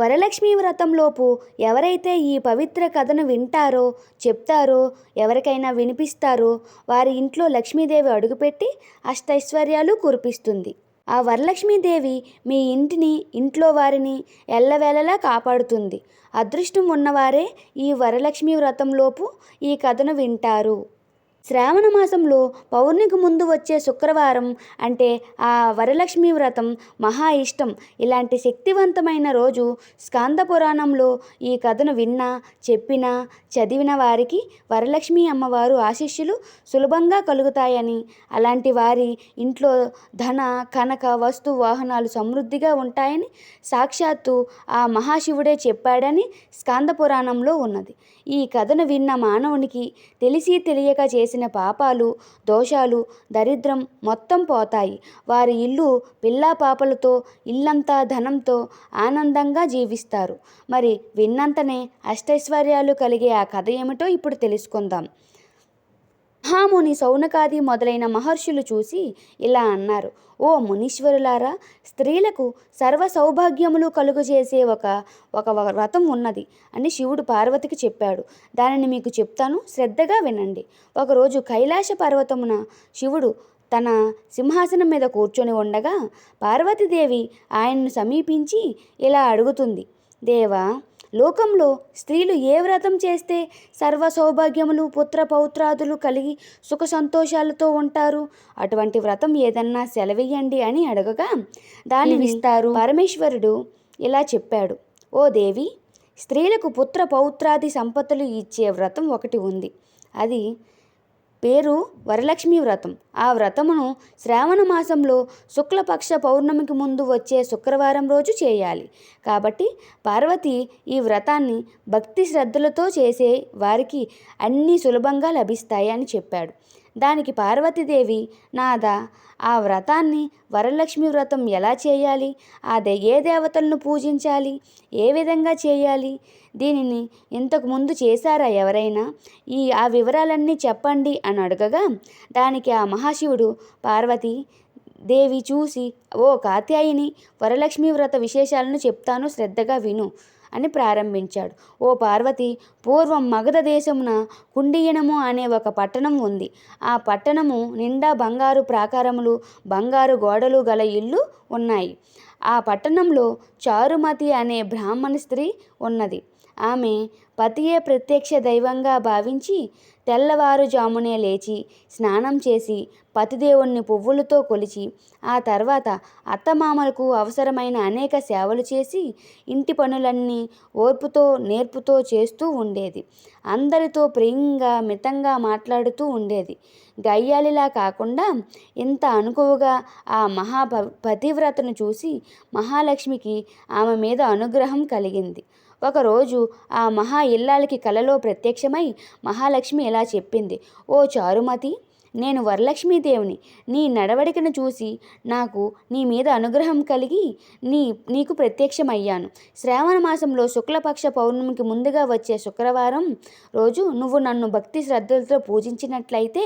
వరలక్ష్మి వ్రతంలోపు ఎవరైతే ఈ పవిత్ర కథను వింటారో చెప్తారో ఎవరికైనా వినిపిస్తారో వారి ఇంట్లో లక్ష్మీదేవి అడుగుపెట్టి అష్టైశ్వర్యాలు కురిపిస్తుంది. ఆ వరలక్ష్మీదేవి మీ ఇంటిని ఇంట్లో వారిని ఎల్లవేళలా కాపాడుతుంది. అదృష్టం ఉన్నవారే ఈ వరలక్ష్మి వ్రతంలోపు ఈ కథను వింటారు. శ్రావణ మాసంలో పౌర్ణికి ముందు వచ్చే శుక్రవారం అంటే ఆ వరలక్ష్మి వ్రతం మహా ఇష్టం. ఇలాంటి శక్తివంతమైన రోజు స్కాంద పురాణంలో ఈ కథను విన్నా చెప్పినా చదివిన వారికి వరలక్ష్మి అమ్మవారు ఆశీస్సులు సులభంగా కలుగుతాయని. అలాంటి వారి ఇంట్లో ధన కనక వస్తు వాహనాలు సమృద్ధిగా ఉంటాయని సాక్షాత్తు ఆ మహాశివుడే చెప్పాడని స్కాంద పురాణంలో ఉన్నది. ఈ కథను విన్న మానవునికి తెలిసి తెలియక చేసిన పాపాలు దోషాలు దరిద్రం మొత్తం పోతాయి. వారి ఇల్లు పిల్లా పాపలతో ఇల్లంతా ధనంతో ఆనందంగా జీవిస్తారు. మరి విన్నంతనే అష్టైశ్వర్యాలు కలిగే ఆ కథ ఏమిటో ఇప్పుడు తెలుసుకుందాం. మహాముని సౌనకాది మొదలైన మహర్షులు చూసి ఇలా అన్నారు ఓ మునీశ్వరులారా స్త్రీలకు సర్వ సౌభాగ్యములు కలుగజేసే ఒక ఒక వ్రతం ఉన్నది అని శివుడు పార్వతికి చెప్పాడు. దానిని మీకు చెప్తాను శ్రద్ధగా వినండి. ఒకరోజు కైలాస పర్వతమున శివుడు తన సింహాసనం మీద కూర్చొని ఉండగా పార్వతీదేవి ఆయన్ను సమీపించి ఇలా అడుగుతుంది దేవా లోకంలో స్త్రీలు ఏ వ్రతం చేస్తే సర్వ సౌభాగ్యములు పుత్ర పౌత్రాదులు కలిగి సుఖ సంతోషాలతో ఉంటారు? అటువంటి వ్రతం ఏదన్నా సెలవియ్యండి అని అడగగా దాన్ని ఇస్తారు పరమేశ్వరుడు ఇలా చెప్పాడు. ఓ దేవి స్త్రీలకు పుత్ర పౌత్రాది సంపత్తులు ఇచ్చే వ్రతం ఒకటి ఉంది. అది పేరు వరలక్ష్మి వ్రతం. ఆ వ్రతమును శ్రావణ మాసంలో శుక్లపక్ష పౌర్ణమికి ముందు వచ్చే శుక్రవారం రోజు చేయాలి. కాబట్టి పార్వతి ఈ వ్రతాన్ని భక్తి శ్రద్ధలతో చేసే వారికి అన్నీ సులభంగా లభిస్తాయి అని చెప్పాడు. దానికి పార్వతీదేవి నాదా ఆ వ్రతాన్ని వరలక్ష్మి వ్రతం ఎలా చేయాలి? ఆ ఏ దేవతలను పూజించాలి? ఏ విధంగా చేయాలి? దీనిని ఇంతకు ముందు చేశారా ఎవరైనా? ఈ ఆ వివరాలన్నీ చెప్పండి అని అడగగా దానికి ఆ మహాశివుడు పార్వతి దేవి చూసి ఓ కాత్యాయిని వరలక్ష్మి వ్రత విశేషాలను చెప్తాను శ్రద్ధగా విను. అని ప్రారంభించాడు. ఓ పార్వతి పూర్వం మగధ దేశమున కుండియనము అనే ఒక పట్టణం ఉంది. ఆ పట్టణము నిండా బంగారు ప్రాకారములు బంగారు గోడలు గల ఇల్లు ఉన్నాయి. ఆ పట్టణంలో చారుమతి అనే బ్రాహ్మణ స్త్రీ ఉన్నది. ఆమె పతియే ప్రత్యక్ష దైవంగా భావించి తెల్లవారుజామునే లేచి స్నానం చేసి పతిదేవుణ్ణి పువ్వులతో కొలిచి ఆ తర్వాత అత్తమామలకు అవసరమైన అనేక సేవలు చేసి ఇంటి పనులన్నీ ఓర్పుతో నేర్పుతో చేస్తూ ఉండేది. అందరితో ప్రియంగా మితంగా మాట్లాడుతూ ఉండేది. గయ్యాలిలా కాకుండా ఇంత అనుకువగా ఆ మహా పతివ్రతను చూసి మహాలక్ష్మికి ఆమె మీద అనుగ్రహం కలిగింది. ఒకరోజు ఆ మహా ఇల్లాలకి కలలో ప్రత్యక్షమై మహాలక్ష్మి ఇలా చెప్పింది ఓ చారుమతి నేను వరలక్ష్మీదేవిని. నీ నడవడికను చూసి నాకు నీ మీద అనుగ్రహం కలిగి నీ నీకు ప్రత్యక్షమయ్యాను. శ్రావణ మాసంలో శుక్లపక్ష పౌర్ణమికి ముందుగా వచ్చే శుక్రవారం రోజు నువ్వు నన్ను భక్తి శ్రద్ధలతో పూజించినట్లయితే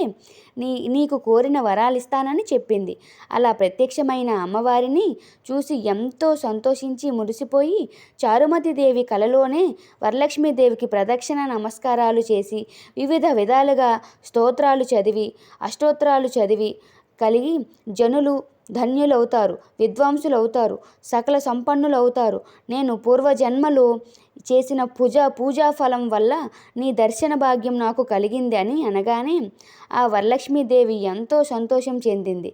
నీ నీకు కోరిన వరాలు ఇస్తానని చెప్పింది. అలా ప్రత్యక్షమైన అమ్మవారిని చూసి ఎంతో సంతోషించి మురిసిపోయి చారుమతి దేవి కలలోనే వరలక్ష్మీదేవికి ప్రదక్షిణ నమస్కారాలు చేసి వివిధ విధాలుగా స్తోత్రాలు చదివి అష్టోత్తరాలు చదివి కలిగి జనులు ధన్యులవుతారు విద్వాంసులవుతారు సకల సంపన్నులవుతారు. నేను పూర్వజన్మలో చేసిన పూజ పూజా ఫలం వల్ల నీ దర్శన భాగ్యం నాకు కలిగింది అని అనగానే ఆ వరలక్ష్మీదేవి ఎంతో సంతోషం చెందింది.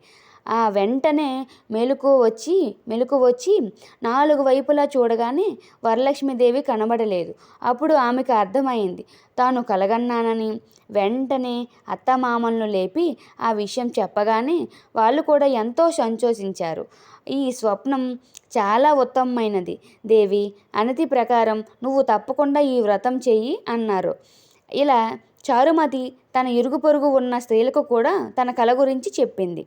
వెంటనే మెలకు వచ్చి మెలకు వచ్చి నాలుగు వైపులా చూడగానే వరలక్ష్మీదేవి కనబడలేదు. అప్పుడు ఆమెకు అర్థమైంది తాను కలగన్నానని. వెంటనే అత్తమామలను లేపి ఆ విషయం చెప్పగానే వాళ్ళు కూడా ఎంతో సంతోషించారు. ఈ స్వప్నం చాలా ఉత్తమమైనది. దేవి అనతి ప్రకారం నువ్వు తప్పకుండా ఈ వ్రతం చెయ్యి అన్నారు. ఇలా చారుమతి తన ఇరుగు పొరుగు ఉన్న స్త్రీలకు కూడా తన కల గురించి చెప్పింది.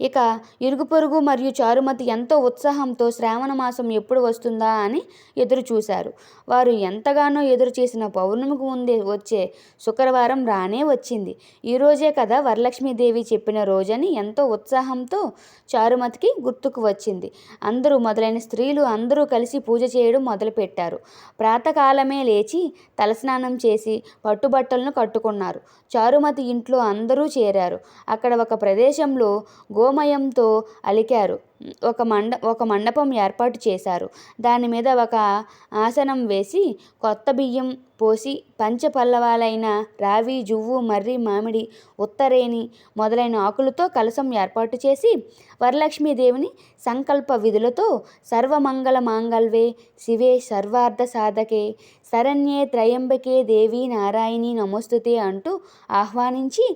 ఇక ఇరుగు పొరుగు మరియు చారుమతి ఎంతో ఉత్సాహంతో శ్రావణ మాసం ఎప్పుడు వస్తుందా అని ఎదురు చూశారు. వారు ఎంతగానో ఎదురు చేసిన పౌర్ణమికి ముందే వచ్చే శుక్రవారం రానే వచ్చింది. ఈరోజే కదా వరలక్ష్మీదేవి చెప్పిన రోజని ఎంతో ఉత్సాహంతో చారుమతికి గుర్తుకు వచ్చింది. అందరూ మొదలైన స్త్రీలు అందరూ కలిసి పూజ చేయడం మొదలుపెట్టారు. ప్రాతకాలమే లేచి తలస్నానం చేసి పట్టుబట్టలను కట్టుకున్నారు. చారుమతి ఇంట్లో అందరూ చేరారు. అక్కడ ఒక ప్రదేశంలో గో గోమయంతో అలికారు. ఒక మండ ఒక మండపం ఏర్పాటు చేశారు. దాని మీద ఒక ఆసనం వేసి కొత్త బియ్యం పోసి పంచపల్లవాలైన రావి జువ్వు మర్రి మామిడి ఉత్తరేణి మొదలైన ఆకులతో కలసం ఏర్పాటు చేసి వరలక్ష్మీదేవిని సంకల్ప విధులతో సర్వమంగళ మాంగల్వే శివే సర్వార్థ సాధకే శరణ్యే త్రయంబకే దేవి నారాయణి నమోస్తుతే అంటూ ఆహ్వానించి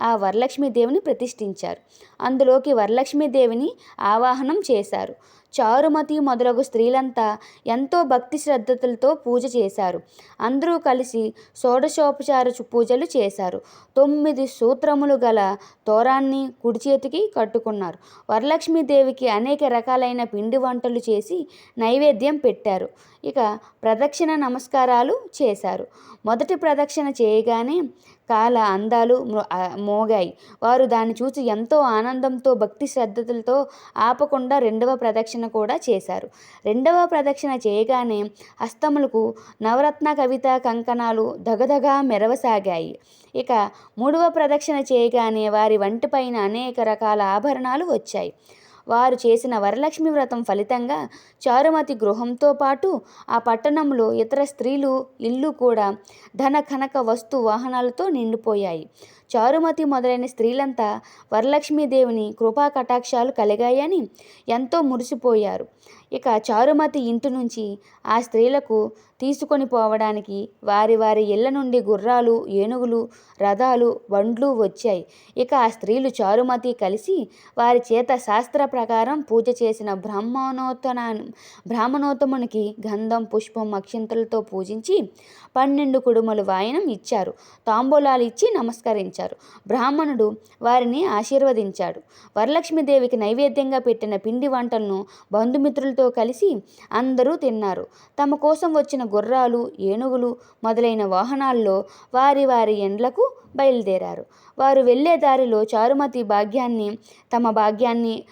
ఆ వరలక్ష్మీదేవిని ప్రతిష్ఠించారు. అందులోకి వరలక్ష్మీదేవిని ఆవాహనం చేశారు. చారుమతి మొదలగు స్త్రీలంతా ఎంతో భక్తి శ్రద్ధలతో పూజ చేశారు. అందరూ కలిసి షోడశోపచార పూజలు చేశారు. తొమ్మిది సూత్రములు గల తోరాన్ని కుడి చేతికి కట్టుకున్నారు. వరలక్ష్మీదేవికి అనేక రకాలైన పిండి వంటలు చేసి నైవేద్యం పెట్టారు. ఇక ప్రదక్షిణ నమస్కారాలు చేశారు. మొదటి ప్రదక్షిణ చేయగానే కాల అందాలు మోగాయి. వారు దాన్ని చూసి ఎంతో ఆనందంతో భక్తి శ్రద్ధలతో ఆపకుండా రెండవ ప్రదక్షిణ కూడా చేశారు. రెండవ ప్రదక్షిణ చేయగానే హస్తములకు నవరత్న కవిత కంకణాలు దగదగా మెరవసాగాయి. ఇక మూడవ ప్రదక్షిణ చేయగానే వారి వంటిపైన అనేక రకాల ఆభరణాలు వచ్చాయి. వారు చేసిన వరలక్ష్మి వ్రతం ఫలితంగా చారుమతి గృహంతో పాటు ఆ పట్టణంలో ఇతర స్త్రీలు ఇల్లు కూడా ధన కనక వస్తు వాహనాలతో నిండిపోయాయి. చారుమతి మొదలైన స్త్రీలంతా వరలక్ష్మీదేవిని కృపా కటాక్షాలు కలిగాయని ఎంతో మురిసిపోయారు. ఇక చారుమతి ఇంటి నుంచి ఆ స్త్రీలకు తీసుకొని పోవడానికి వారి వారి ఇళ్ళ నుండి గుర్రాలు ఏనుగులు రథాలు బండ్లు వచ్చాయి. ఇక ఆ స్త్రీలు చారుమతి కలిసి వారి చేత శాస్త్ర ప్రకారం పూజ చేసిన బ్రాహ్మణోత్తనా బ్రాహ్మణోత్తమునికి గంధం పుష్పం అక్షింతలతో పూజించి పన్నెండు కుడుమలు వాయనం ఇచ్చారు. తాంబూలాలు ఇచ్చి నమస్కరించారు. బ్రాహ్మణుడు వారిని ఆశీర్వదించాడు. వరలక్ష్మీదేవికి నైవేద్యంగా పెట్టిన పిండి వంటలను బంధుమిత్రులతో కలిసి అందరూ తిన్నారు. తమ కోసం వచ్చిన గుర్రాలు ఏనుగులు మొదలైన వాహనాల్లో వారి వారి ఎండ్లకు బయలుదేరారు. వారు వెళ్ళే దారిలో చారుమతి భాగ్యాన్ని తమ భాగ్యాన్ని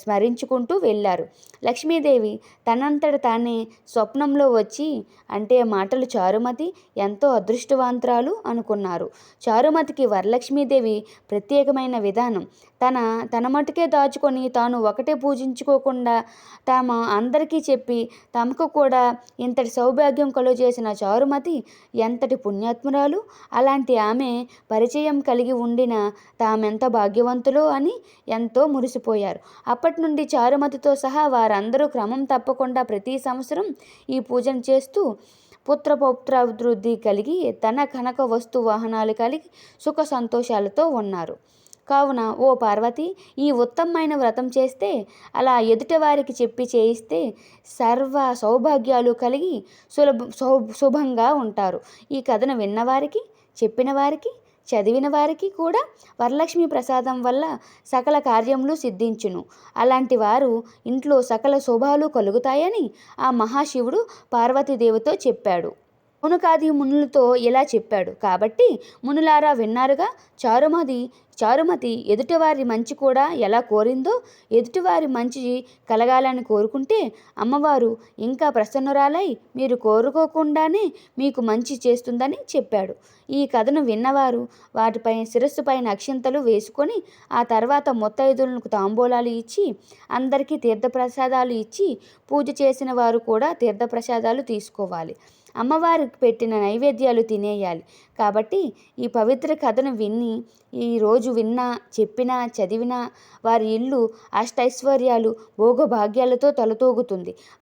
స్మరించుకుంటూ వెళ్ళారు. లక్ష్మీదేవి తనంతట తానే స్వప్నంలో వచ్చి అంటే మాటలు చారుమతి ఎంతో అదృష్టవంతురాలు అనుకున్నారు. చారుమతికి వరలక్ష్మీదేవి ప్రత్యేకమైన విధానం. తన తన మటుకే దాచుకొని తాను ఒకటే పూజించుకోకుండా తమ అందరికీ చెప్పి తమకు కూడా ఇంతటి సౌభాగ్యం కలుగజేసిన చారుమతి ఎంతటి పుణ్యాత్మురాలు అలాంటి ఆమె పరిచయం కలిగి ఉండిన తామెంత భాగ్యవంతులో అని ఎంతో మురిసిపోయారు. అప్పటి నుండి చారుమతితో సహా వారందరూ క్రమం తప్పకుండా ప్రతి సంవత్సరం ఈ పూజను చేస్తూ పుత్ర పౌత్రాభివృద్ధి కలిగి తన కనక వస్తు వాహనాలు కలిగి సుఖ సంతోషాలతో ఉన్నారు. కావున ఓ పార్వతి ఈ ఉత్తమమైన వ్రతం చేస్తే అలా ఎదుటివారికి చెప్పి చేయిస్తే సర్వ సౌభాగ్యాలు కలిగి సులభ సౌ శుభంగా ఉంటారు. ఈ కథను విన్నవారికి చెప్పిన వారికి చదివిన వారికి కూడా వరలక్ష్మి ప్రసాదం వల్ల సకల కార్యములు సిద్ధించును. అలాంటి వారు ఇంట్లో సకల శుభాలు కలుగుతాయని ఆ మహాశివుడు పార్వతీదేవితో చెప్పాడు. మునుకాది మునులతో ఇలా చెప్పాడు. కాబట్టి మునులారా విన్నారుగా చారుమది చారుమతి ఎదుటివారి మంచి కూడా ఎలా కోరిందో ఎదుటివారి మంచి కలగాలని కోరుకుంటే అమ్మవారు ఇంకా ప్రసన్నురాలై మీరు కోరుకోకుండానే మీకు మంచి చేస్తుందని చెప్పాడు. ఈ కథను విన్నవారు వాటిపై శిరస్సుపైన అక్షింతలు వేసుకొని ఆ తర్వాత మొత్తైదులకు తాంబూలాలు ఇచ్చి అందరికీ తీర్థప్రసాదాలు ఇచ్చి పూజ చేసిన వారు కూడా తీర్థప్రసాదాలు తీసుకోవాలి. అమ్మవారికి పెట్టిన నైవేద్యాలు తినేయాలి. కాబట్టి ఈ పవిత్ర కథను విని ఈరోజు విన్నా చెప్పినా చదివినా వారి ఇల్లు అష్టైశ్వర్యాలు భోగభాగ్యాలతో తలతూగుతుంది.